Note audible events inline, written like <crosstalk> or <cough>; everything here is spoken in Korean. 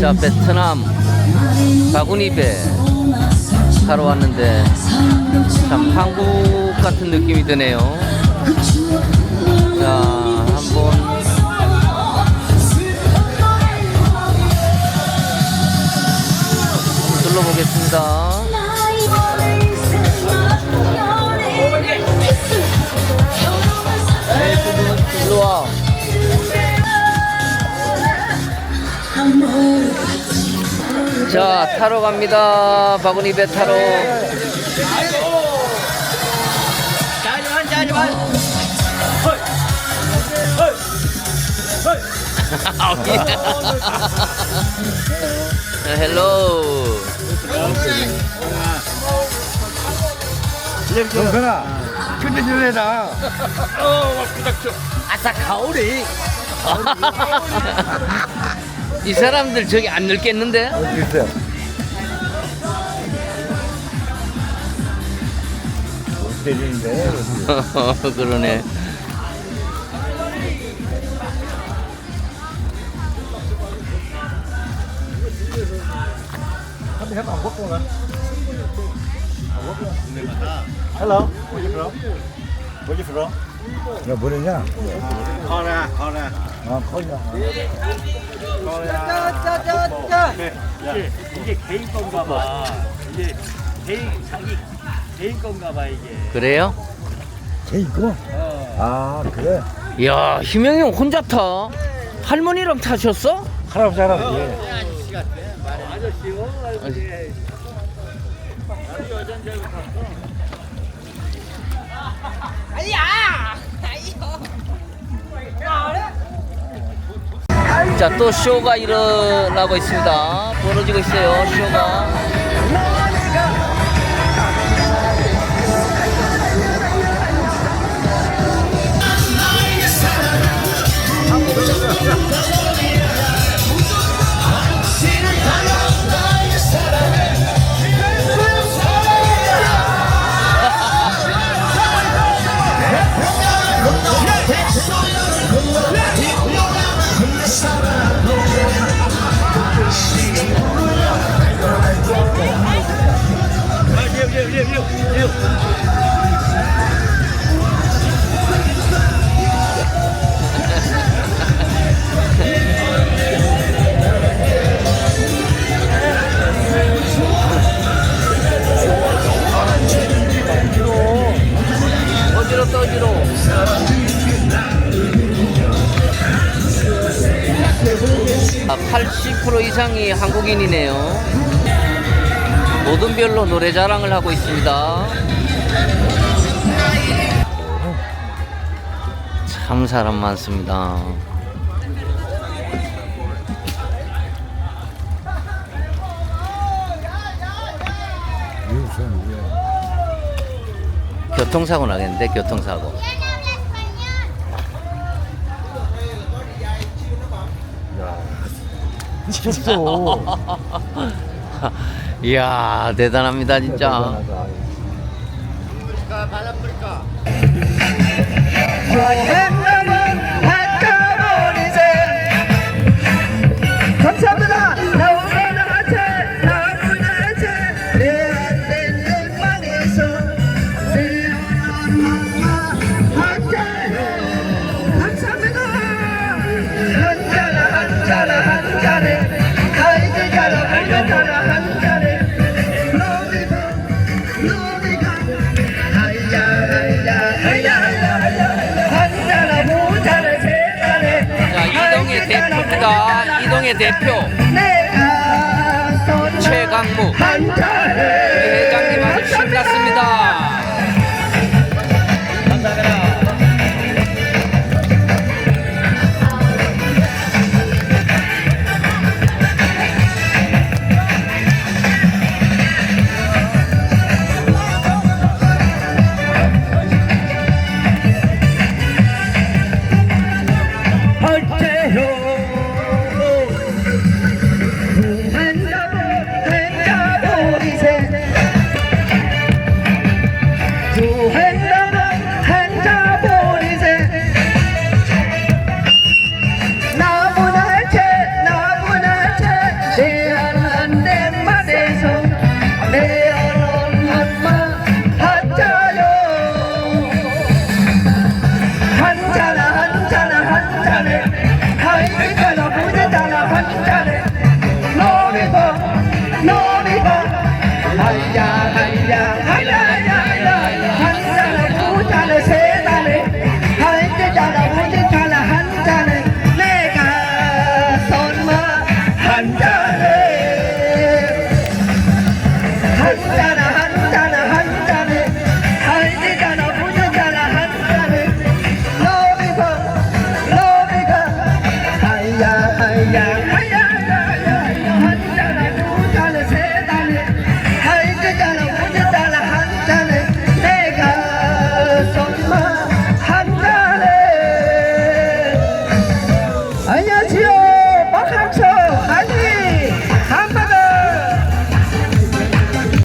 자, 베트남 바구니 배 타러 왔는데 참 한국 같은 느낌이 드네요. 자, 한번 둘러보겠습니다. 자, 타러 갑니다. 바구니 배 타러. 헬로. 영선아, 근데 전에다. 아싸 가오리. 이 사람들 저기 안 늙겠는데? 글쎄. 때리는데. 그러네. 해봐, 안 먹고 가. Hello, where you from? Where you from? 야, 뭐냐? Korea, Korea. 아, 커냐. 이게, 이게 개인 건가 봐. 이게 개인, 자기 개인 건가 봐, 이게. 그래요? 쟤 있고? 아, 그래? 야, 희명이 형 혼자 타? 할머니랑 타셨어? 할아버지, 할아버지. 아저씨 같아. 아저씨요? 아저씨. 아주 여잔 줄 알고 탔어. 자, 또 쇼가 일어나고 있습니다. 벌어지고 있어요, 쇼가. 떠지러. 아, 80% 이상이 한국인이네요. 모든 별로 노래 자랑을 하고 있습니다. 참 사람 많습니다. 교통사고 나겠는데 교통사고. 미쳤어. <laughs> 이야 대단합니다 진짜. 한한한 잔에, 한두 잔에, 세 잔에, 자 이동의 대표입니다. 이동의 대표. 내가 최강무. 회장님 thầy già thầy già